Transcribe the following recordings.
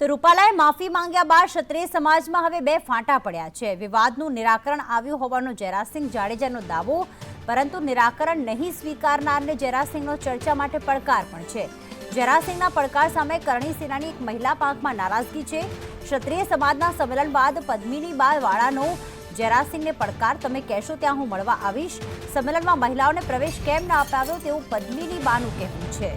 તો રૂપાલાએ માફી માંગ્યા બાદ ક્ષત્રિય સમાજમાં હવે બે ફાંટા પડ્યા છે. વિવાદનું નિરાકરણ આવ્યું હોવાનો જયરાજસિંહ જાડેજાનો દાવો, પરંતુ નિરાકરણ નહીં સ્વીકારનારને જયરાજસિંહનો ચર્ચા માટે પડકાર પણ છે. જયરાજસિંહના પડકાર સામે કરણી સેનાની એક મહિલા પાંખમાં નારાજગી છે. ક્ષત્રિય સમાજના સંમેલન બાદ પદ્મિની બાલ વાળાનો જયરાજસિંહને પડકાર, તમે કહેશો ત્યાં હું મળવા આવીશ. સંમેલનમાં મહિલાઓને પ્રવેશ કેમ ન અપાવ્યો તેવું પદ્મિની બાનું કહેવું છે.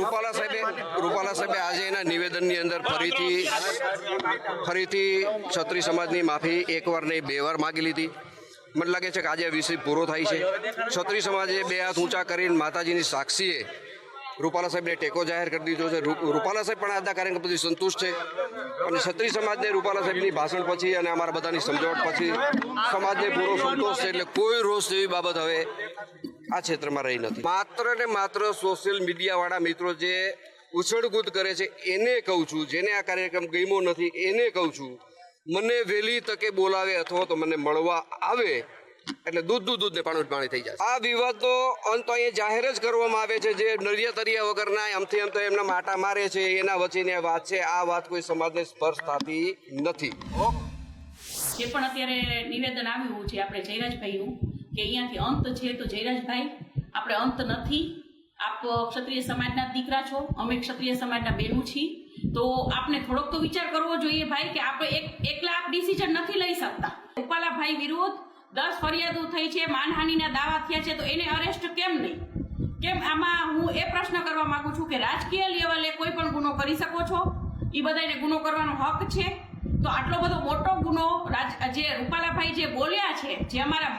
રૂપાલા સાહેબે રૂપાલા સાહેબે આજે એના નિવેદનની અંદર ફરીથી ફરીથી ક્ષત્રિય સમાજની માફી એકવાર નહીં, બે વાર માગી લીધી. મને લાગે છે કે આજે વિષય પૂરો થાય છે. છત્રી સમાજે બે હાથ ઊંચા કરીને માતાજીની સાક્ષીએ રૂપાલા સાહેબને ટેકો જાહેર કરી દીધો છે. રૂપાલા સાહેબ પણ આજના કાર્યક્રમ પછી સંતુષ્ટ છે. અને છત્રી સમાજને રૂપાલા સાહેબની ભાષણ પછી અને અમારા બધાની સમજાવટ પછી સમાજને પૂરો સંતોષ છે. એટલે કોઈ રોષ જેવી બાબત હવે આ ક્ષેત્રમાં રહી નથી. માત્ર ને માત્ર સોશિયલ મીડિયા વાળા મિત્રો જે ઉછળકૂદ કરે છે એને કહું છું જેને આ કાર્યક્રમ ગમ્યો નથી એને કહું છું મને વહેલી તકે બોલાવે અથવા તો મને મળવા આવે એટલે દૂધ દૂધ દૂધને પાણી પાણી થઈ જાય. આ વિવાદનો અંત અહીંયા જાહેર જ કરવામાં આવે છે જે નરિયા તરિયા વગરના આમથી આમ તો એમના માટા મારે છે એના વચ્ચેની વાત છે આ વાત કોઈ સમાજને સ્પર્શ થતી નથી. જે પણ અત્યારે નિવેદન આવ્યું છે આપણે જયરાજભાઈનું કે અહીંયાથી અંત છે તો જયરાજભાઈ, આપણે અંત નથી. આપ ક્ષત્રિય સમાજના દીકરા છો, અમે ક્ષત્રિય સમાજના બેનું છીએ. તો આપને થોડોક તો વિચાર કરવો જોઈએ ભાઈ કે આપણે એક, એકલા આપ ડિસિઝન નથી લઈ શકતા. રૂપાલાભાઈ વિરુદ્ધ દસ ફરિયાદો થઈ છે, માનહાનિના દાવા થયા છે, તો એને અરેસ્ટ કેમ નહીં? કેમ આમાં હું એ પ્રશ્ન કરવા માંગુ છું કે રાજકીય લેવલે કોઈ પણ ગુનો કરી શકો છો? એ બધાને ગુનો કરવાનો હક છે. તો આટલો બધો મોટો ગુનો રાજ, જે રૂપાલાભાઈ જે બોલ્યા છે, જે અમારા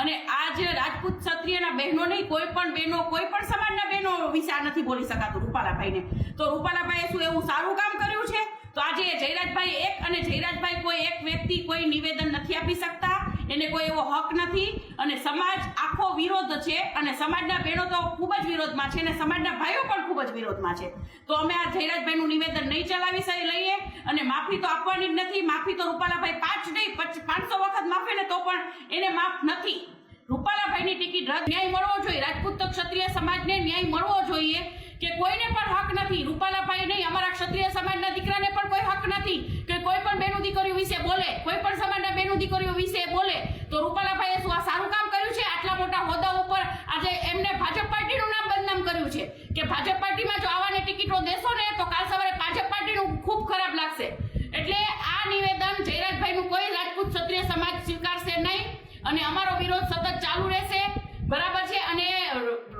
અને આ જે રાજપૂત ક્ષત્રિયના બહેનો નહીં, કોઈ પણ બહેનો, કોઈ પણ સમાજના બહેનો વિશે આ નથી બોલી શકાતું રૂપાલાભાઈને. તો રૂપાલાભાઈએ શું એવું સારું કામ કર્યું છે? તો આજે જયરાજભાઈ એક અને જયરાજભાઈ કોઈ એક વ્યક્તિ કોઈ નિવેદન નથી આપી શકતા. એને કોઈ એવો હક નથી અને સમાજ આખો વિરોધ છે અને સમાજના બહેનો તો ખૂબ જ વિરોધમાં છે અને સમાજના ભાઈઓ પણ ખૂબ જ વિરોધમાં છે. તો અમે આ જયરાજભાઈનું નિવેદન નહીં ચલાવી લઈએ અને માફી તો આપવાની જ નથી. માફી તો રૂપાલાભાઈ પાંચ નહીં, પચ- પાંચસો વખત માફે ને તો પણ એને માફ નથી. રૂપાલાભાઈની ટિકિટ રદ. ન્યાય મળવો જોઈએ. રાજપૂત તો ક્ષત્રિય સમાજને ન્યાય મળવો જોઈએ કે કોઈને પણ હક નથી. રૂપાલાભાઈ નહીં અમારા ક્ષત્રિય સમાજના દીકરાને પણ કોઈ હક નથી કે કોઈ પણ બેનું દીકરીઓ વિશે બોલે કોઈ પણ સમાજના બેનું દીકરીઓ વિશે બોલે તો રૂપાલાભાઈએ શું આ સારું કામ કર્યું છે આટલા મોટા હોદ્દા ઉપર આજે એમને ભાજપ પાર્ટીનું નામ બદનામ કર્યું છે કે ભાજપ પાર્ટીમાં જો આવાને ટિકિટો દેશો ને તો કાલ સવારે ભાજપ પાર્ટીનું ખૂબ ખરાબ લાગશે એટલે આ નિવેદન જયરાજભાઈનું કોઈ રાજપૂત ક્ષત્રિય સમાજ સ્વીકારશે નહીં અને અમારો વિરોધ સતત ચાલુ રહેશે બરાબર છે અને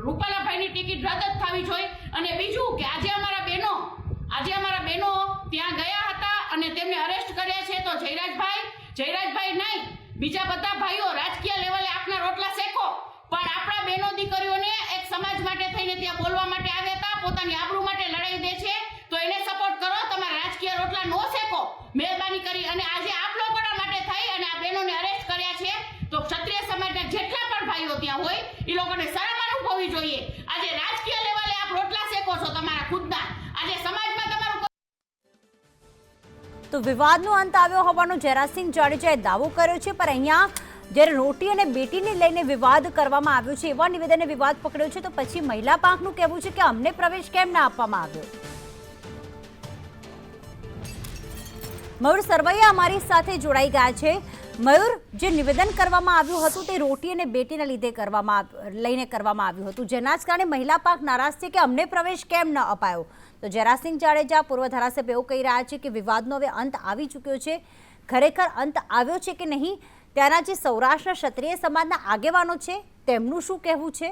રૂપાલાભાઈની ટિકિટ રદ જ થવી જોઈએ અને બીજું કે આજે અમારા બહેનો આજે અમારા બહેનો ત્યાં ગયા હતા અને તેમને અરેસ્ટ કર્યા છે તો જયરાજભાઈ જયરાજભાઈ નહીં બીજા બધા ભાઈઓ રાજકીય લેવલે આપના રોટલા શેકો પણ આપણા બહેનો દીકરીઓને એક સમાજ માટે થઈને ત્યાં બોલવા માટે આવ્યા હતા પોતાની આબરૂ માટે લડાઈ દે છે તો એને સપોર્ટ કરો તમારા રાજકીય રોટલા નો શેકો મહેરબાની કરી અને આજે આપ લોકોના માટે થઈ અને આ બહેનોને અરેસ્ટ કર્યા છે તો ક્ષત્રિય સમાજના જેટલા પણ ભાઈઓ ત્યાં હોય એ લોકોને શરમ અનુભવવી જોઈએ આજે રાજકીય લેવલે આપ રોટલા શેકો છો તમારા ખુદના આજે સમાજમાં તમારું તો વિવાદનો અંત આવ્યો હોવાનો જયરાજસિંહ જાડેજાએ દાવો કર્યો છે પણ અહીંયા જ્યારે રોટી અને બેટીને લઈને વિવાદ કરવામાં આવ્યો છે, એવા નિવેદને વિવાદ પકડ્યો છે, તો પછી મહિલા પાંખનું કહેવું છે કે અમને પ્રવેશ કેમ ના આપવામાં આવ્યો? મયુર સરવૈયા અમારી સાથે જોડાઈ ગયા છે. મયુર, જે નિવેદન કરવામાં આવ્યું હતું તે રોટી અને બેટીના લીધે કરવામાં લઈને કરવામાં આવ્યું હતું. જેના જ કારણે મહિલા પાક નારાજ છે કે અમને પ્રવેશ કેમ ન અપાયો? તો જયરાજસિંહ જાડેજા પૂર્વ ધારાસભ્ય એવું કહી રહ્યા છે કે વિવાદનો હવે અંત આવી ચૂક્યો છે. ખરેખર અંત આવ્યો છે કે નહીં? ત્યાંના જે સૌરાષ્ટ્ર ક્ષત્રિય સમાજના આગેવાનો છે, તેમનું શું કહેવું છે?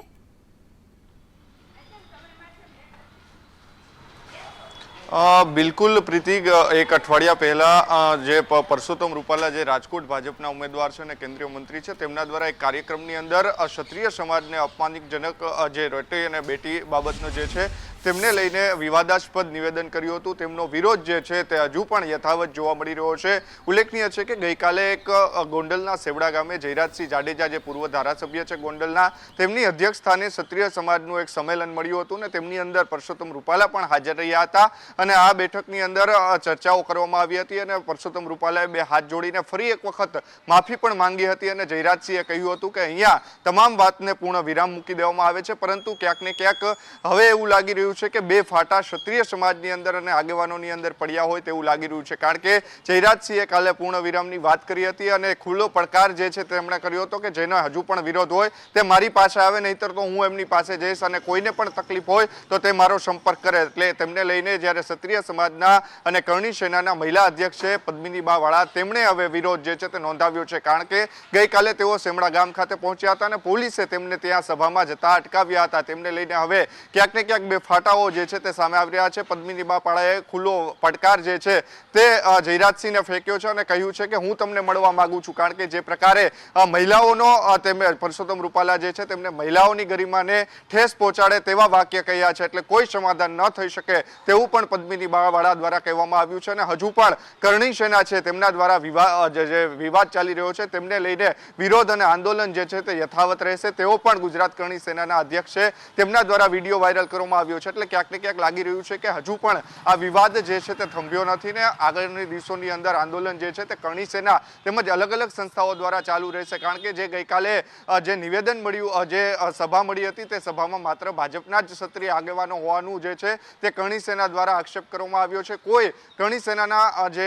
બિલકુલ પ્રીતિક એક અઠવાડિયા પહેલા જે પરસોત્તમ રૂપાલા જે રાજકોટ ભાજપના ઉમેદવાર છે અને કેન્દ્રીય મંત્રી છે, તેમના દ્વારા એક કાર્યક્રમની અંદર ક્ષત્રિય સમાજને અપમાનિતજનક જે રટી અને બેટી બાબતનો જે છે તેમને લઈને વિવાદાસ્પદ નિવેદન કર્યું હતું. તેમનો વિરોધ જે છે તે હજુ પણ યથાવત જોવા મળી રહ્યો છે. ઉલ્લેખનીય છે કે ગઈકાલે એક ગોંડલના સેવડા ગામે જયરાજસિંહ જાડેજા, જે પૂર્વ ધારાસભ્ય છે ગોંડલના, તેમની અધ્યક્ષસ્થાને ક્ષત્રિય સમાજનું એક સંમેલન મળ્યું હતું ને તેમની અંદર પરસોત્તમ રૂપાલા પણ હાજર રહ્યા હતા અને આ બેઠકની અંદર ચર્ચાઓ કરવામાં આવી હતી અને પરસોત્તમ રૂપાલાએ બે હાથ જોડીને ફરી એક વખત માફી પણ માંગી હતી અને જયરાજસિંહે કહ્યું હતું કે અહીંયા તમામ વાતને પૂર્ણ વિરામ મૂકી દેવામાં આવે છે, પરંતુ ક્યાંક ને ક્યાંક હવે એવું લાગી રહ્યું છે કે બે ફાટા ક્ષત્રિય સમાજની અંદર અને આગેવાનોની અંદર પડ્યા હોય તેવું લાગી રહ્યું છે. કારણ કે જયરાજસિંહે કાલે પૂર્ણ વિરામની વાત કરી હતી અને ખુલ્લો પડકાર જે છે તેમણે કર્યો હતો કે જેનો હજુ પણ વિરોધ હોય તે મારી પાસે આવે, નહીતર તો હું એમની પાસે જઈશ અને કોઈને પણ તકલીફ હોય તો તે મારો સંપર્ક કરે. એટલે તેમને લઈને જ્યારે ક્ષત્રિય સમાજના અને કરણી સેનાના મહિલા અધ્યક્ષ છે પદ્મિની બા વાળા તેમણે હવે વિરોધ જે છે તે નોંધાવ્યો છે. કારણ કે ગઈકાલે તેઓ સેમડા ગામ ખાતે પહોંચ્યા હતા અને પોલીસે તેમને ત્યાં સભામાં જતા અટકાવ્યા હતા. તેમને લઈને હવે ક્યાંક ને ક્યાંક બે ફાટાઓ જે છે તે સામે આવી રહ્યા છે. પદ્મિની બાપાળાએ ખુલ્લો પડકાર જે છે તે જયરાજસિંહને ફેંક્યો છે અને કહ્યું છે કે હું તમને મળવા માંગુ છું કારણ કે જે પ્રકારે મહિલાઓનો તેમજ પરસોત્તમ રૂપાલા જે છે તેમને મહિલાઓની ગરિમાને ઠેસ પહોંચાડે તેવા વાક્ય કહ્યા છે. એટલે કોઈ સમાધાન ન થઈ શકે તેવું પણ પદ્મિની બાવાળા દ્વારા કહેવામાં આવ્યું છે અને હજુ પણ કરણી સેના છે તેમના દ્વારા વિવાદ જે વિવાદ ચાલી રહ્યો છે તેમને લઈને વિરોધ અને આંદોલન જે છે તે યથાવત રહેશે. તેઓ પણ ગુજરાત કરણી સેનાના અધ્યક્ષ છે. તેમના દ્વારા વીડિયો વાયરલ કરવામાં આવ્યો છે. એટલે ક્યાંક ને ક્યાંક લાગી રહ્યું છે કે હજુ પણ આ વિવાદ જે છે તે થંભ્યો નથી ને આગળની દિવસોની અંદર આંદોલન જે છે તે કરણી સેના તેમજ અલગ અલગ સંસ્થાઓ દ્વારા ચાલુ રહેશે. કારણ કે જે ગઈકાલે જે નિવેદન મળ્યું જે સભા મળી હતી તે સભામાં માત્ર ભાજપના જ ક્ષત્રિય આગેવાનો હોવાનું જે છે તે કરણી સેના દ્વારા આક્ષેપ કરવામાં આવ્યો છે. કોઈ કરણી સેનાના જે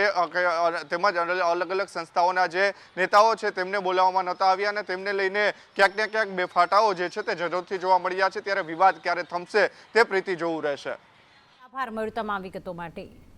તેમજ અલગ અલગ સંસ્થાઓના જે નેતાઓ છે તેમને બોલાવવામાં નહોતા આવ્યા અને તેમને લઈને ક્યાંક ને ક્યાંક બે ફાટાઓ જે છે તે ઝડપથી જોવા મળ્યા છે. ત્યારે વિવાદ ક્યારે થમશે તે પ્રીતિ જોવું રહેશે. આભાર મળ્યું તમામ વિગતો માટે.